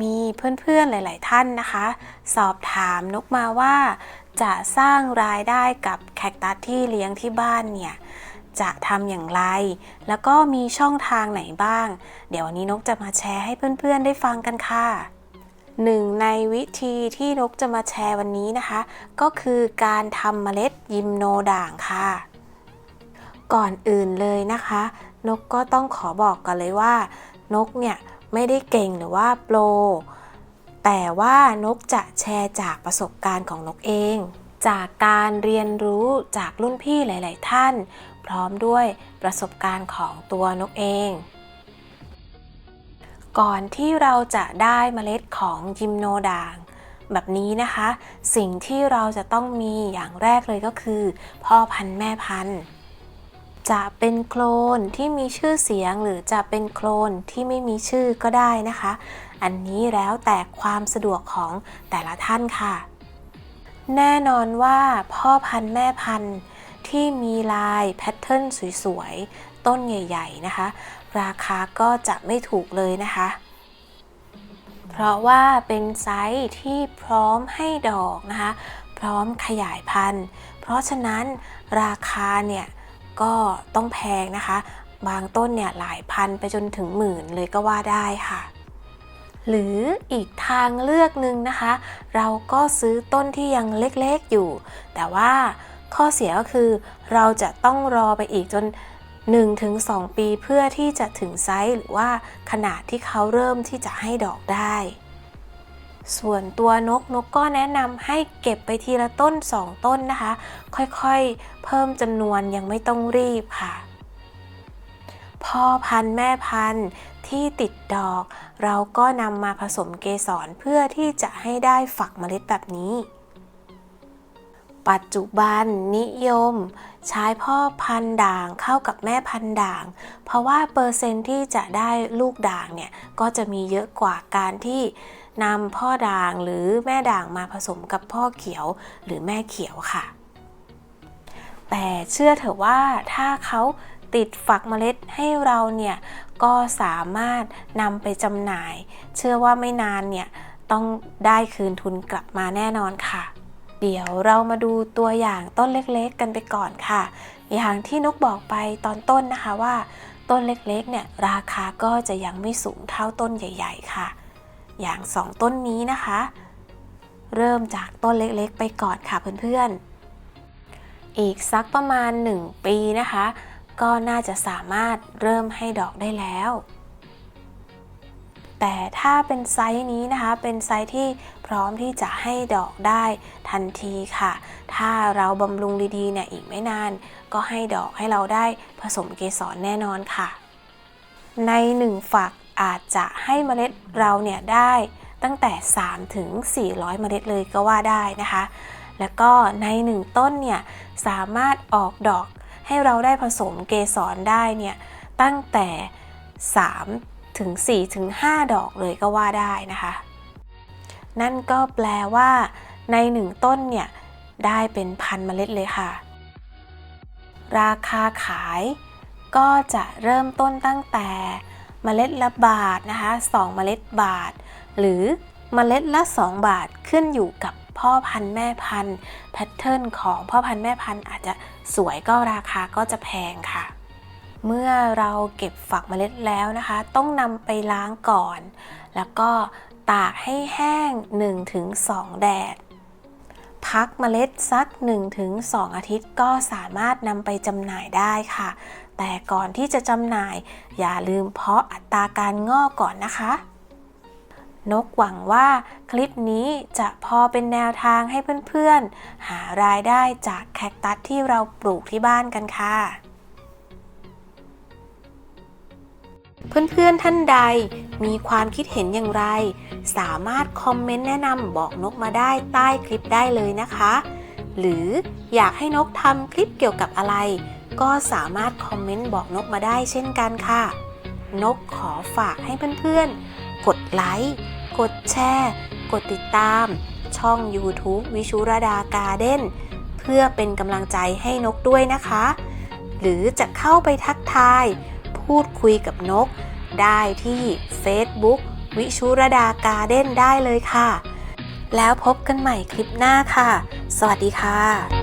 มีเพื่อนๆหลาย ๆ ท่านนะคะ สอบถามนกมาว่า จะสร้างรายได้กับแคคตัสที่เลี้ยงที่บ้านเนี่ยจะทำอย่างไร แล้วก็มีช่องทางไหนบ้าง เดี๋ยววันนี้นกจะมาแชร์ให้เพื่อนๆได้ฟังกันค่ะหนึ่งในวิธีที่นกจะมาแชร์วันนี้นะคะ ก็คือการทำเมล็ดยิมโนด่างค่ะ ก่อนอื่นเลยนะคะ นกก็ต้องขอบอกกันเลยว่า นกเนี่ย ไม่ได้เก่งหรือว่าโปร แต่ว่านกจะแชร์จากประสบการณ์ของนกเอง จากการเรียนรู้จากรุ่นพี่หลาย ๆ ท่าน พร้อมด้วยประสบการณ์ของตัวนกเอง ก่อนที่เราจะได้เมล็ดของยิมโนด่างแบบนี้นะคะ สิ่งที่เราจะต้องมีอย่างแรกเลยก็คือ พ่อพันธุ์แม่พันธุ์ จะเป็นโคลนที่มีชื่อเสียงหรือจะเป็นโคลนที่ไม่มีชื่อก็ได้นะคะ อันนี้แล้วแต่ความสะดวกของแต่ละท่านค่ะ แน่นอนว่าพ่อพันธุ์แม่พันธุ์ที่มีลายแพทเทิร์นสวยๆ ต้นใหญ่ ๆ นะคะ ราคาก็จะไม่ถูกเลยนะคะ เพราะว่าเป็นไซส์ที่พร้อมให้ดอกนะคะ พร้อมขยายพันธุ์ เพราะฉะนั้นราคาเนี่ย ก็ต้องแพงนะคะ บางต้นเนี่ยหลายพันไปจนถึงหมื่นเลยก็ว่าได้ค่ะ หรืออีกทางเลือกหนึ่งนะคะ เราก็ซื้อต้นที่ยังเล็กๆอยู่ แต่ว่าข้อเสียก็คือเราจะต้องรอไปอีกจน 1-2 ปีเพื่อที่จะถึงไซส์หรือว่าขนาดที่เขาเริ่มที่จะให้ดอกได้ ส่วนตัวนกนกก็แนะนำให้เก็บไปทีละต้น 2 ต้นนะคะ ค่อยๆ เพิ่มจำนวนยังไม่ต้องรีบค่ะ พ่อพันธุ์แม่พันธุ์ที่ติดดอก เราก็นำมาผสมเกสรเพื่อที่จะให้ได้ฝักเมล็ดแบบนี้ ปัจจุบันนิยม ใช้พ่อพันธุ์ด่างเข้ากับแม่พันธุ์ด่าง เพราะว่าเปอร์เซนต์ที่จะได้ลูกด่างเนี่ยก็จะมีเยอะกว่าการที่ นำพ่อด่างหรือแม่ด่างมาผสมกับพ่อเขียวหรือแม่เขียวค่ะ แต่เชื่อเถอะว่าถ้าเขาติดฝักเมล็ดให้เราเนี่ยก็สามารถนำไปจำหน่าย เชื่อว่าไม่นานเนี่ยต้องได้คืนทุนกลับมาแน่นอนค่ะ เดี๋ยวเรามาดูตัวอย่างต้นเล็กๆ กันไปก่อนค่ะ อย่างที่นกบอกไปตอนต้นนะคะว่า ต้นเล็กๆเนี่ยราคาก็จะยังไม่สูงเท่าต้นใหญ่ ๆ ค่ะ อย่างสองต้นนี้นะคะ เริ่มจากต้นเล็กๆ ไปก่อนค่ะเพื่อนๆ อีกสักประมาณ 1 ปีนะคะ ก็น่าจะสามารถเริ่มให้ดอกได้แล้ว แต่ถ้าเป็นไซส์นี้นะคะ เป็นไซส์ที่พร้อมที่จะให้ดอกได้ทันทีค่ะ ถ้าเราบำรุงดีๆเนี่ยอีกไม่นาน ก็ให้ดอกให้เราได้ผสมเกสรแน่นอนค่ะ ในหนึ่งฝัก อาจจะให้เมล็ดเราเนี่ยได้ตั้งแต่ 3 ถึง 400 เมล็ดเลยก็ว่าได้นะคะ แล้วก็ในหนึ่งต้นเนี่ยสามารถออกดอกให้เราได้ผสมเกสรได้เนี่ยตั้งแต่ 3 ถึง 4 ถึง 5 ดอกเลยก็ว่าได้นะคะ นั่นก็แปลว่าในหนึ่งต้นเนี่ยได้เป็นพันเมล็ดเลยค่ะ ราคาขายก็จะเริ่มต้นตั้งแต่ เมล็ดละบาทนะคะ2เมล็ดบาท หรือเมล็ดละ 2 บาทขึ้นอยู่กับพ่อพันธุ์แม่พันธุ์แพทเทิร์นของพ่อพันธุ์แม่พันธุ์อาจจะสวยก็ราคาก็จะแพงค่ะ เมื่อเราเก็บฝักเมล็ดแล้วนะคะ ต้องนำไปล้างก่อน แล้วก็ตากให้แห้ง 1-2 แดด พักเมล็ดสัก 1-2 อาทิตย์ก็สามารถนำไปจำหน่ายได้ค่ะ แต่ก่อนที่จะจำหน่าย อย่าลืมเพาะอัตราการงอกก่อนนะคะ นกหวังว่าคลิปนี้จะพอเป็นแนวทางให้เพื่อนๆ หารายได้จากแคคตัสที่เราปลูกที่บ้านกันค่ะเพื่อนๆ ท่านใดมีความคิดเห็นอย่างไร สามารถคอมเมนต์แนะนำบอกนกมาได้ใต้คลิปได้เลยนะคะ หรืออยากให้นกทำคลิปเกี่ยวกับอะไร ก็สามารถคอมเมนต์บอกนกมาได้เช่นกันค่ะ นกขอฝากให้เพื่อนๆ กดไลค์ กดแชร์ กดติดตาม ช่อง YouTube วิชุรดาการ์เด้นเพื่อเป็นกำลังใจให้นกด้วยนะคะ หรือจะเข้าไปทักทาย พูดคุยกับนก ได้ที่ Facebook วิชุรดาการ์เด้นได้เลยค่ะ แล้วพบกันใหม่คลิปหน้าค่ะ สวัสดีค่ะ